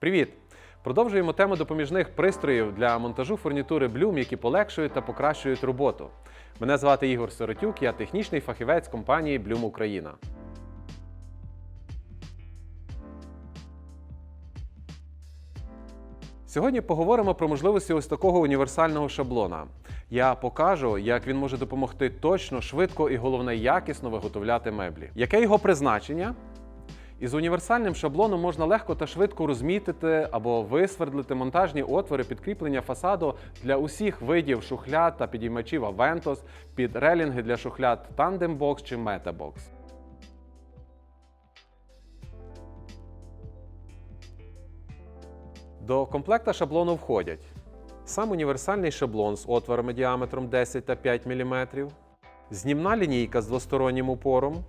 Привіт! Продовжуємо тему допоміжних пристроїв для монтажу фурнітури Bloom, які полегшують та покращують роботу. Мене звати Ігор Сиротюк, я технічний фахівець компанії Bloom Україна. Сьогодні поговоримо про можливості ось такого універсального шаблона. Я покажу, як він може допомогти точно, швидко і головне якісно виготовляти меблі. Яке його призначення? Із універсальним шаблоном можна легко та швидко розмітити або висвердлити монтажні отвори підкріплення фасаду для усіх видів шухляд та підіймачів Aventos під релінги для шухляд Tandem Box чи Metabox. До комплекта шаблону входять сам універсальний шаблон з отворами діаметром 10 та 5 мм, знімна лінійка з двостороннім упором,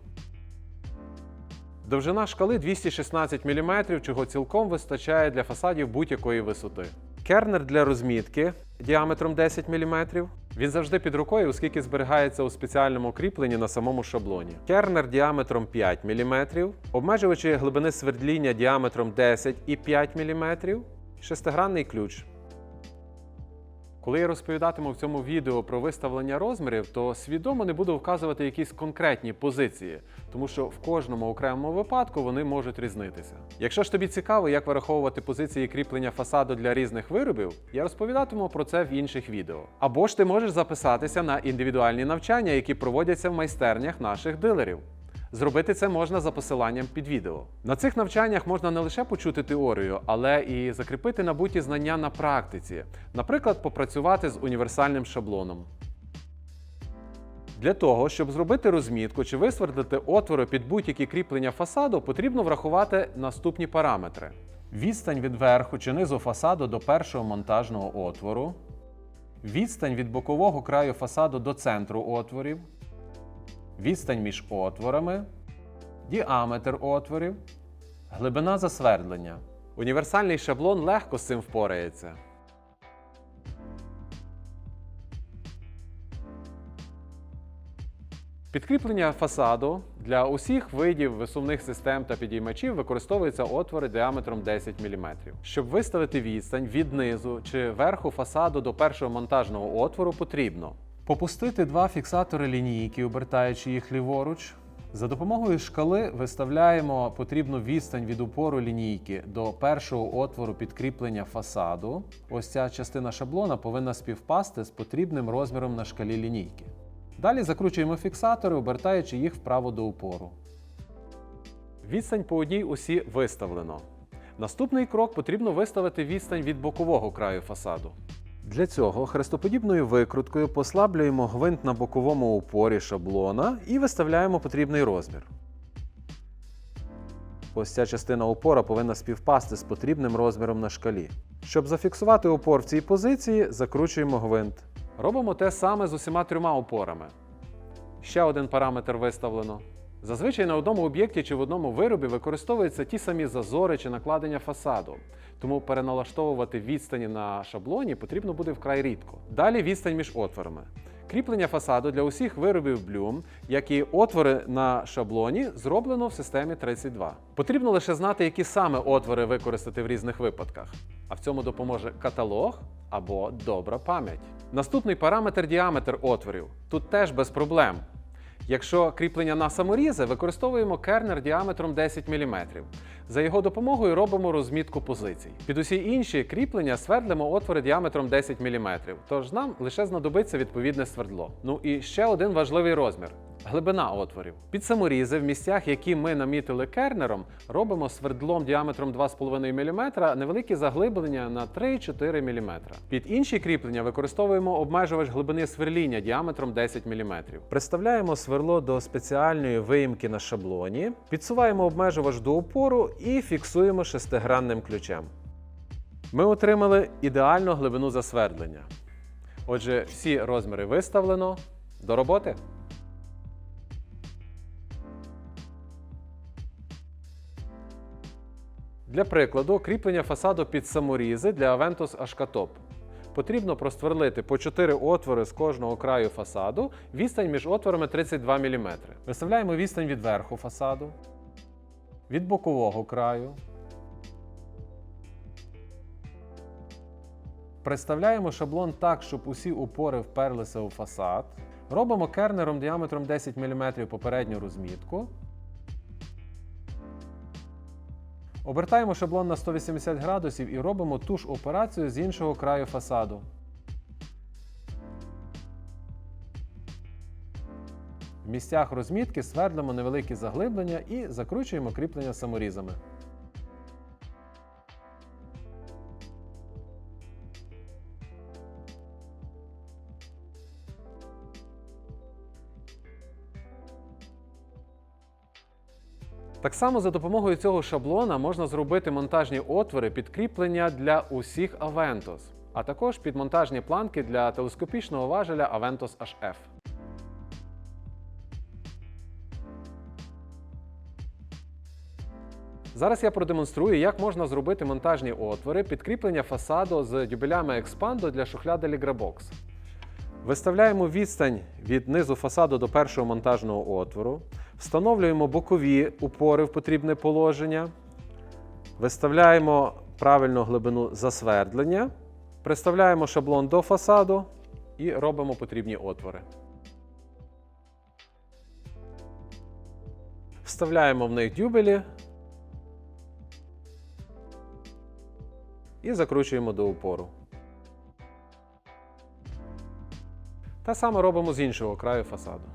Довжина шкали 216 мм, чого цілком вистачає для фасадів будь-якої висоти. Кернер для розмітки діаметром 10 мм. Він завжди під рукою, оскільки зберігається у спеціальному кріпленні на самому шаблоні. Кернер діаметром 5 мм, обмежувачі глибини свердління діаметром 10 і 5 мм, шестигранний ключ. Коли я розповідатиму в цьому відео про виставлення розмірів, то свідомо не буду вказувати якісь конкретні позиції, тому що в кожному окремому випадку вони можуть різнитися. Якщо ж тобі цікаво, як вираховувати позиції кріплення фасаду для різних виробів, я розповідатиму про це в інших відео. Або ж ти можеш записатися на індивідуальні навчання, які проводяться в майстернях наших дилерів. Зробити це можна за посиланням під відео. На цих навчаннях можна не лише почути теорію, але і закріпити набуті знання на практиці, наприклад, попрацювати з універсальним шаблоном. Для того, щоб зробити розмітку чи висвердити отвори під будь-які кріплення фасаду, потрібно врахувати наступні параметри: відстань від верху чи низу фасаду до першого монтажного отвору, відстань від бокового краю фасаду до центру отворів, відстань між отворами, діаметр отворів, глибина засвердлення. Універсальний шаблон легко з цим впорається. Підкріплення фасаду для усіх видів висувних систем та підіймачів використовуються отвори діаметром 10 мм. Щоб виставити відстань від низу чи верху фасаду до першого монтажного отвору, потрібно попустити два фіксатори лінійки, обертаючи їх ліворуч. За допомогою шкали виставляємо потрібну відстань від упору лінійки до першого отвору підкріплення фасаду. Ось ця частина шаблона повинна співпасти з потрібним розміром на шкалі лінійки. Далі закручуємо фіксатори, обертаючи їх вправо до упору. Відстань по одній осі виставлено. Наступний крок потрібно виставити відстань від бокового краю фасаду. Для цього хрестоподібною викруткою послаблюємо гвинт на боковому упорі шаблона і виставляємо потрібний розмір. Ось ця частина опора повинна співпасти з потрібним розміром на шкалі. Щоб зафіксувати опор в цій позиції, закручуємо гвинт. Робимо те саме з усіма трьома опорами. Ще один параметр виставлено. Зазвичай на одному об'єкті чи в одному виробі використовуються ті самі зазори чи накладення фасаду, тому переналаштовувати відстані на шаблоні потрібно буде вкрай рідко. Далі відстань між отворами. Кріплення фасаду для усіх виробів Bloom, як і отвори на шаблоні, зроблено в системі 32. Потрібно лише знати, які саме отвори використати в різних випадках. А в цьому допоможе каталог або добра пам'ять. Наступний параметр діаметр отворів. Тут теж без проблем. Якщо кріплення на саморізи, використовуємо кернер діаметром 10 мм. За його допомогою робимо розмітку позицій. Під усі інші кріплення свердлимо отвори діаметром 10 мм, тож нам лише знадобиться відповідне свердло. Ну і ще один важливий розмір. Глибина отворів. Під саморізи в місцях, які ми намітили кернером, робимо свердлом діаметром 2,5 мм невеликі заглиблення на 3-4 мм. Під інші кріплення використовуємо обмежувач глибини сверління діаметром 10 мм. Приставляємо сверло до спеціальної виїмки на шаблоні, підсуваємо обмежувач до опору і фіксуємо шестигранним ключем. Ми отримали ідеальну глибину засвердлення. Отже, всі розміри виставлено. До роботи! Для прикладу, кріплення фасаду під саморізи для Aventus Ashkatop. Потрібно просверлити по 4 отвори з кожного краю фасаду, відстань між отворами 32 мм. Виставляємо відстань від верху фасаду, від бокового краю, Представляємо шаблон так, щоб усі упори вперлися у фасад. Робимо кернером діаметром 10 мм попередню розмітку. Обертаємо шаблон на 180 градусів і робимо ту ж операцію з іншого краю фасаду. В місцях розмітки свердлимо невеликі заглиблення і закручуємо кріплення саморізами. Так само за допомогою цього шаблона можна зробити монтажні отвори підкріплення для усіх Aventus, а також підмонтажні планки для телескопічного важеля Aventus HF. Зараз я продемонструю, як можна зробити монтажні отвори підкріплення фасаду з дюбелями експандо для шухляди Ligrabox. Виставляємо відстань від низу фасаду до першого монтажного отвору, встановлюємо бокові упори в потрібне положення, виставляємо правильну глибину засвердлення, приставляємо шаблон до фасаду і робимо потрібні отвори. Вставляємо в них дюбелі і закручуємо до упору. Те саме робимо з іншого краю фасаду.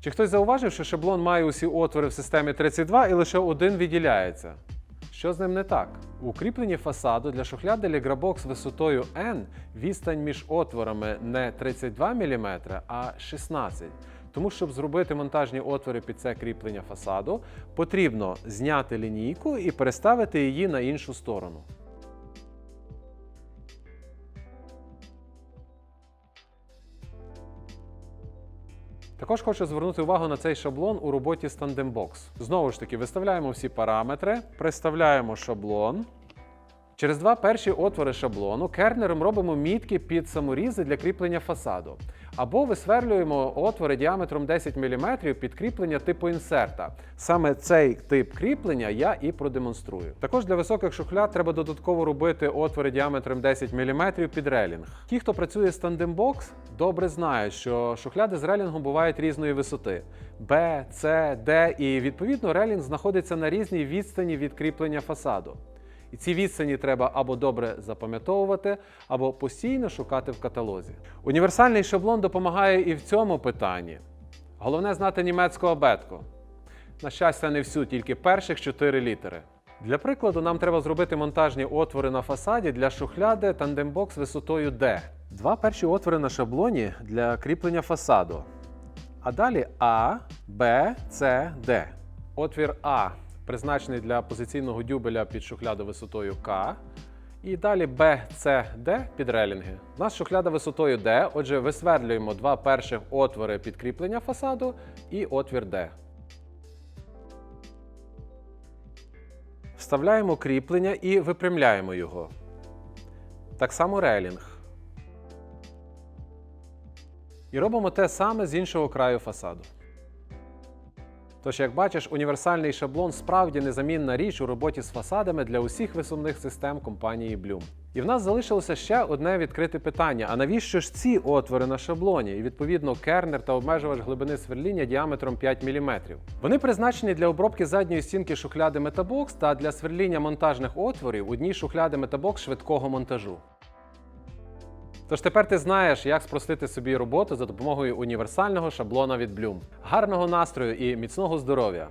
Чи хтось зауважив, що шаблон має усі отвори в системі 32 і лише один відділяється? Що з ним не так? У кріпленні фасаду для шухляди Ligrabox висотою N відстань між отворами не 32 мм, а 16 тому, щоб зробити монтажні отвори під це кріплення фасаду, потрібно зняти лінійку і переставити її на іншу сторону. Також хочу звернути увагу на цей шаблон у роботі з Tandembox. Знову ж таки, виставляємо всі параметри, приставляємо шаблон. Через два перші отвори шаблону кернером робимо мітки під саморізи для кріплення фасаду. Або висверлюємо отвори діаметром 10 мм під кріплення типу інсерта. Саме цей тип кріплення я і продемонструю. Також для високих шухляд треба додатково робити отвори діаметром 10 мм під релінг. Ті, хто працює з Box, добре знають, що шухляди з релінгом бувають різної висоти B, C, D, і відповідно релінг знаходиться на різній відстані від кріплення фасаду. І ці відстані треба або добре запам'ятовувати, або постійно шукати в каталозі. Універсальний шаблон допомагає і в цьому питанні. Головне знати німецьку абетку. На щастя, не всю, тільки перших чотири літери. Для прикладу, нам треба зробити монтажні отвори на фасаді для шухляди Box висотою D. Два перші отвори на шаблоні для кріплення фасаду. А далі А, Б, С, Д. Отвір А призначений для позиційного дюбеля під шухляду висотою К. І далі Б, С, Д під релінги. У нас шухляда висотою D, отже, висвердлюємо два перших отвори підкріплення фасаду і отвір D. Вставляємо кріплення і випрямляємо його. Так само релінг. І робимо те саме з іншого краю фасаду. Тож, як бачиш, універсальний шаблон справді незамінна річ у роботі з фасадами для усіх висувних систем компанії Bloom. І в нас залишилося ще одне відкрите питання: а навіщо ж ці отвори на шаблоні? І відповідно кернер та обмежувач глибини сверління діаметром 5 мм. Вони призначені для обробки задньої стінки шухляди Metabox та для сверління монтажних отворів у дні шухляди Metabox швидкого монтажу. Тож тепер ти знаєш, як спростити собі роботу за допомогою універсального шаблона від Bloom. Гарного настрою і міцного здоров'я!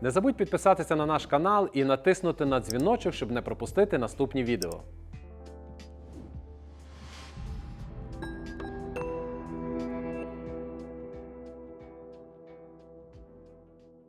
Не забудь підписатися на наш канал і натиснути на дзвіночок, щоб не пропустити наступні відео.